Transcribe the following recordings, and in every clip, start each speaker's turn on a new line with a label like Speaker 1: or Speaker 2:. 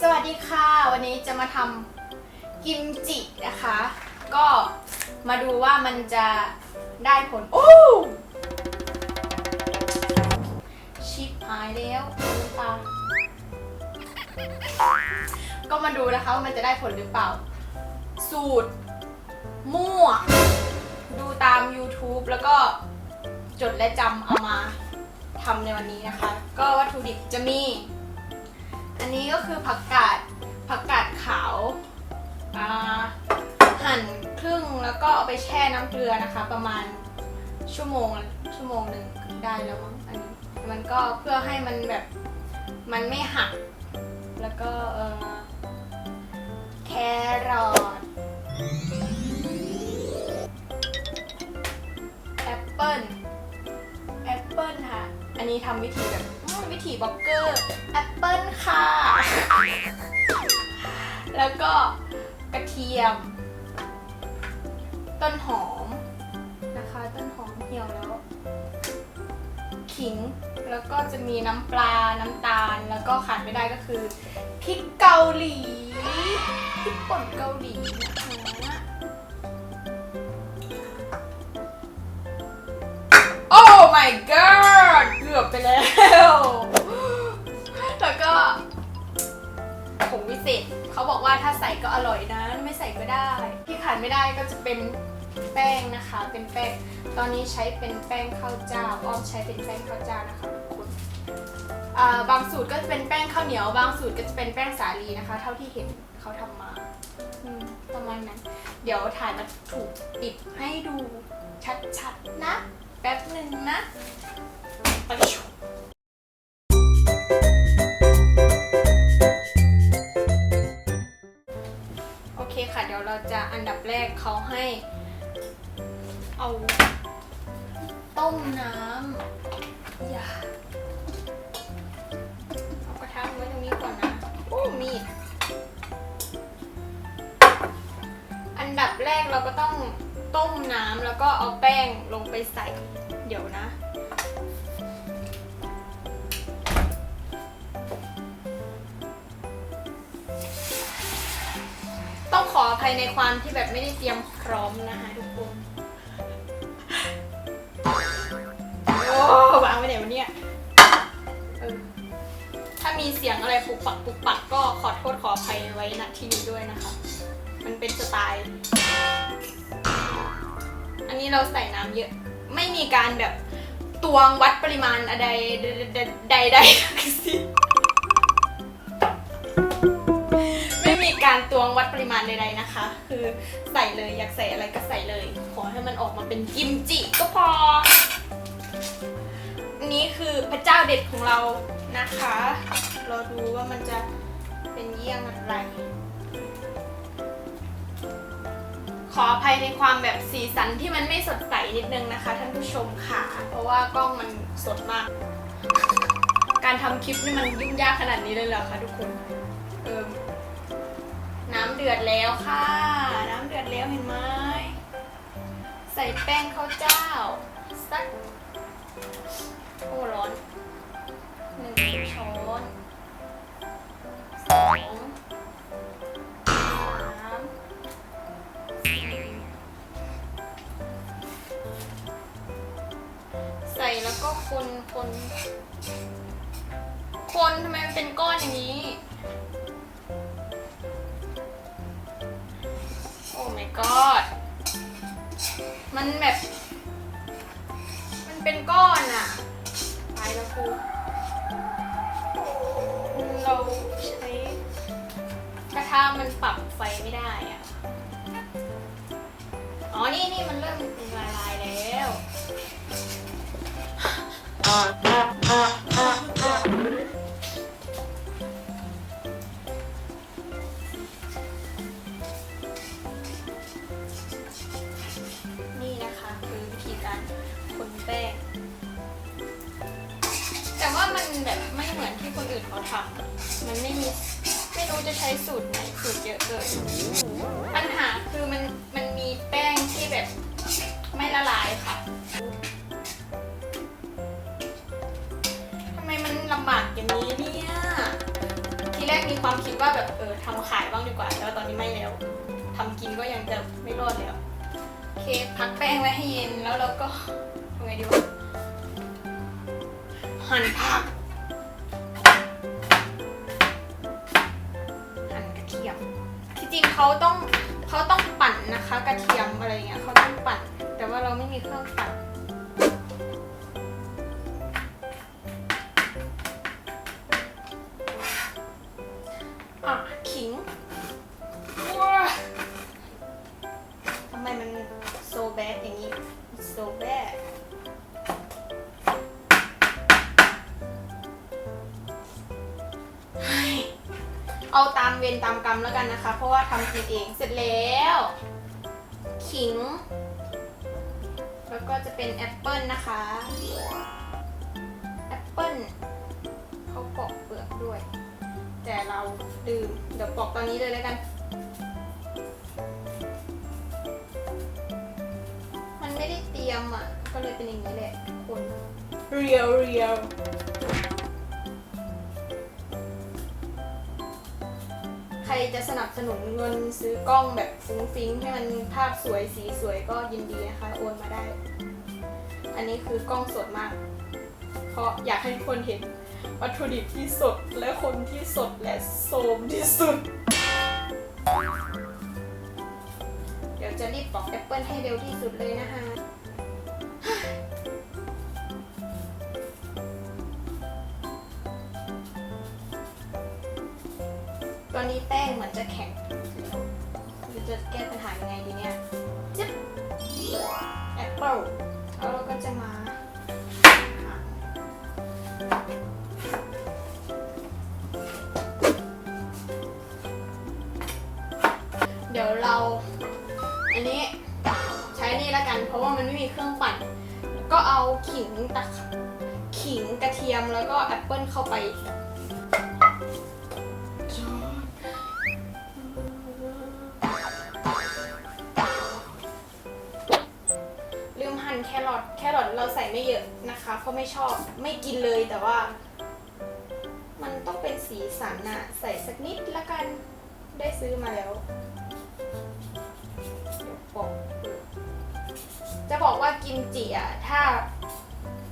Speaker 1: สวัสดีค่ะ วันนี้จะมาทำกิมจินะคะ ก็มาดูว่ามันจะได้ผล โอ้ชิปหายแล้วน้ำตาก็มาดูนะคะว่ามันจะได้ผลหรือเปล่า สูตร มั่ว ดูตาม YouTube แล้วก็จดและจำเอามาทำในวันนี้นะคะ ก็วัตถุดิบจะมี อันนี้ก็คือผักกาดผักกาดขาวหั่นครึ่งแล้วก็เอาไปแช่น้ำเกลือนะคะ ประมาณชั่วโมงชั่วโมงหนึ่งได้แล้วมั้งอันนี้มันก็เพื่อให้มันแบบมันไม่หัก แล้วก็เออแครอทแอปเปิ้ลแอปเปิ้ลค่ะ อันนี้ทำวิธีแบบ วิธีบล็อกเกอร์แอปเปิลค่ะ แล้วก็กระเทียม ต้นหอมนะคะ ต้นหอมเหี่ยวแล้ว ขิง แล้วก็จะมีน้ำปลา น้ำตาล แล้วก็ขาดไม่ได้ก็คือพริกเกาหลีพริกป่นเกาหลีนะคะโอ้ my god กือบไปแล้ว แล้วก็ผงวิเศษเขาบอกว่าถ้าใส่ก็อร่อยนะ ไม่ใส่ก็ได้ ที่ขาดไม่ได้ก็จะเป็นแป้งนะคะ เป็นแป้ง ตอนนี้ใช้เป็นแป้งข้าวเจ้า อ้อมใช้เป็นแป้งข้าวเจ้านะคะทุกคนบางสูตรก็จะเป็นแป้งข้าวเหนียว บางสูตรก็จะเป็นแป้งสาลีนะคะ เท่าที่เห็นเขาทำมาประมาณนั้น เดี๋ยวถ่ายมาถูกติดให้ดูชัดๆนะ ป๊บหนึ่งนะไปชุโอเคค่ะ เดี๋ยวเราจะอันดับแรกเขาให้ เอา ต้มน้ำอย่าเอากระทะไว้ตรงนี้ก่อนนะ โอ้มีด อันดับแรกเราก็ต้องต้มน้ำแล้วก็เอาแป้งลงไปใส่ เดี๋ยวนะ ต้องขออภัยในความที่แบบไม่ได้เตรียมพร้อมนะคะทุกคนโอ้วางไว้ไหนวะเนี่ยถ้ามีเสียงอะไรปุกปักปุกปักก็ขอโทษขออภัยไว้ณที่นี้ด้วยนะคะ มันเป็นสไตล์ อันนี้เราใส่น้ำเยอะ ไม่มีการแบบตวงวัดปริมาณอะไรใดๆทั้งสิ้นไม่มีการตวงวัดปริมาณใดๆนะคะ คือใส่เลยอยากใส่อะไรก็ใส่เลย ขอให้มันออกมาเป็นกิมจิก็พออันนี้คือพระเจ้าเด็ดของเรานะคะ เรอดูว่ามันจะเป็นเยี่ยงอะไร ขออภัยในความแบบสีสันที่มันไม่สดใสนิดนึงนะคะท่านผู้ชมค่ะ เพราะว่ากล้องมันสดมาก การทำคลิปนี่มันยุ่งยากขนาดนี้เลยเหรอคะทุกคนเออน้ำเดือดแล้วค่ะ น้ำเดือดแล้วเห็นไหมใส่แป้งข้าวเจ้าสักโอ้ร้อนหนึ่งช้อนสอง ใส่แล้วก็คนคนคนทำไมมันเป็นก้อนอย่างนี้ โอ้ my god มันแบบ มันเป็นก้อนอะตายแล้วกูเราใช้กระทะมันปรับไฟไม่ได้อะอ๋อ นี่นี่มันเริ่มละลายแล้ว นี่นะคะคือวิธีการคนแป้ง แต่ว่ามันแบบไม่เหมือนที่คนอื่นเขาทำมันไม่มีไม่รู้จะใช้สูตรไหนสูตรเยอะเกินปัญหาคือมันมันมีแป้งที่แบบไม่ละลายค่ะำบากอย่างนี้เนี่ย ทีแรกมีความคิดว่าแบบเออทำขายบ้างดีกว่า แต่ว่าตอนนี้ไม่แล้วทำกินก็ยังจะไม่รอดแล้วโอเคพักแป้งไว้ให้เย็นแล้วเราก็ทำไงดีวะหั่นผักหั่นกระเทียมที่จริงเขาต้องเขาต้องปั่นนะคะ กระเทียม เอาตามเวรตามกรรมแล้วกันนะคะ เพราะว่าทำกินเองเสร็จแล้ว ขิง แล้วก็จะเป็นแอปเปิลนะคะแอปเปิลเขาปอกเปลือกด้วย แต่เราลืมเดี๋ยวปอกตอนนี้เลยแล้วกัน มันไม่ได้เตรียมอะ ก็เลยเป็นอย่างนี้แหละคนเรียวเรียว จะสนับสนุนเงินซื้อกล้องแบบฟุ้งฟิ้งให้มันภาพสวยสีสวยก็ยินดีนะคะโอนมาได้ อันนี้คือกล้องสดมาก เพราะอยากให้ทุกคนเห็นวัตถุดิบที่สดและคนที่สดและโสมที่สุด เดี๋ยวจะรีบปอกแอปเปิลให้เร็วที่สุดเลยนะคะ ป้งเหมือนจะแข็งหรือจะแก้ปัญหายังไงดีเนี่ยจิ๊บแอปเปิลแล้วเราก็จะมาเดี๋ยวเรา อันนี้ใช้นี่แล้วกัน เพราะว่ามันไม่มีเครื่องปั่น ก็เอาขิงตะขิงกระเทียมแล้วก็แอปเปิลเข้าไป รอทแครอทเราใส่ไม่เยอะนะคะเพราะไม่ชอบไม่กินเลยแต่ว่า มันต้องเป็นสีสันอะใส่สักนิดละกันได้ซื้อมาแล้วเดี๋ยวปอกจะบอกว่ากิมจิอะถ้า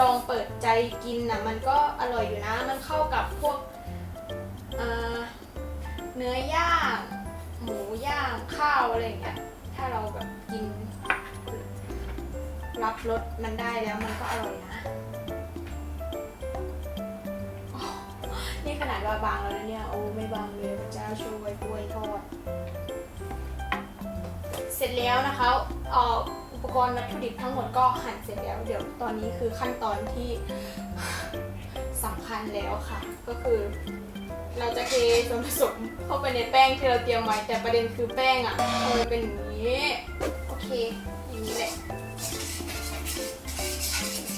Speaker 1: ลองเปิดใจกินอะมันก็อร่อยอยู่นะ มันเข้ากับพวกเเนื้อย่าง หมูย่างข้าวอะไรอย่างเงี้ยถ้าเราแบบกิน รับรสมันได้แล้วมันก็อร่อยนะ นี่ขนาดว่าบางแล้วนะเนี่ย โอ้ไม่บางเลยพระเจ้าช่วยกล้วยทอด เสร็จแล้วนะคะเอ่ออุปกรณ์วัตถุดิบทั้งหมดก็หั่นเสร็จแล้ว เดี๋ยวตอนนี้คือขั้นตอนที่สำคัญแล้วค่ะ ก็คือเราจะเทส่วนผสมเข้าไปในแป้งที่เราเตรียมไว้แต่ประเด็นคือแป้งอะทำไมเป็นอย่างนี้ โอเคอย่างนี้แหละ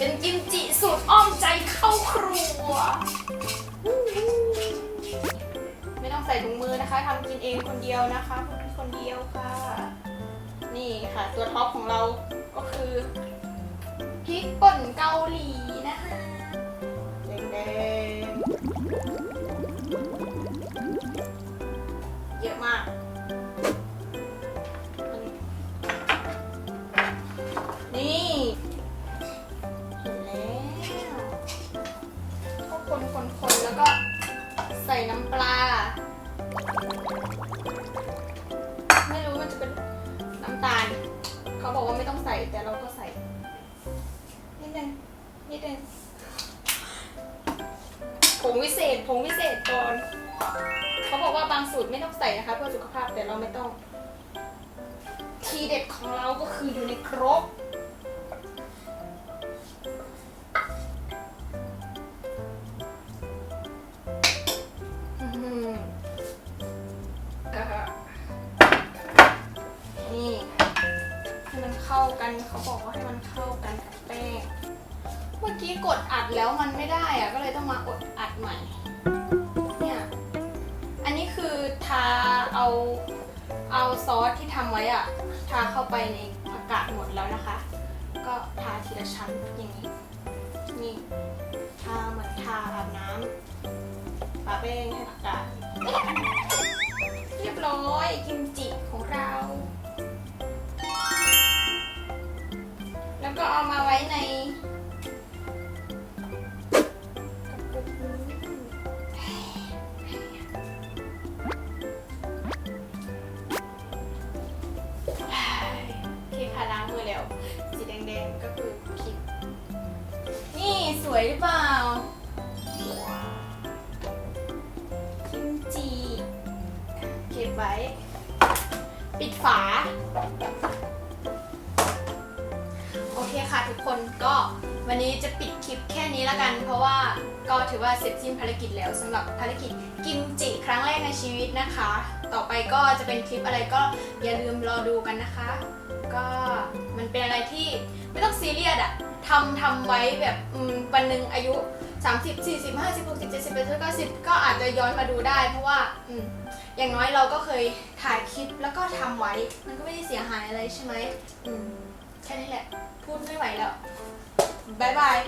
Speaker 1: เป็นกิมจิสูตรอ้อมใจเข้าครัว ไม่ต้องใส่ถุงมือนะคะทำกินเองคนเดียวนะคะคนเดียวค่ะ นี่ค่ะ ตัวท็อปของเราก็คือพริกป่นเกาหลี ใส่น้ำปลา ไม่รู้มันจะเป็นน้ำตาล เขาบอกว่าไม่ต้องใส่แต่เราก็ใส่ นิดนึงนิดนึงผงวิเศษผงวิเศษก่อนเขาบอกว่าบางสูตรไม่ต้องใส่นะคะเพื่อสุขภาพแต่เราไม่ต้อง ทีเด็ดของเราก็คืออยู่ในครก เข้ากันเขาบอกว่าให้มันเข้ากันกับแป้ง เมื่อกี้กดอัดแล้วมันไม่ได้อะก็เลยต้องมากดอัดใหม่ เนี่ย อันนี้คือทาเอาเอาซอสที่ทำไว้อะทาเข้าไปในผักกาดหมดแล้วนะคะ ก็ทาทีละชั้นอย่างนี้ นี่ ทาเหมือนทาอาบน้ำปาแป้งให้ผักกาด สีแดงๆ ก็คือพริกนี่สวยหรือเปล่า กิมจิเก็บไว้ ปิดฝา โอเคค่ะทุกคนก็วันนี้จะปิดคลิปแค่นี้ละกัน เพราะว่า ก็ถือว่าเสร็จสิ้นภารกิจแล้วสำหรับภารกิจกิมจิครั้งแรกในชีวิตนะคะ ต่อไปก็จะเป็นคลิปอะไรก็อย่าลืมรอดูกันนะคะ ก็มันเป็นอะไรที่ไม่ต้องซีเรียสอะทำทำไว้แบบวันหนึ่งอายุ 30 40 50 60 70 80 90ก็อาจจะย้อนมาดูได้ เพราะว่าออย่างน้อยเราก็เคยถ่ายคลิปแล้วก็ทำไว้ มันก็ไม่ได้เสียหายอะไรใช่ไหมมแค่นี้แหละ พูดไม่ไหวแล้วบายบาย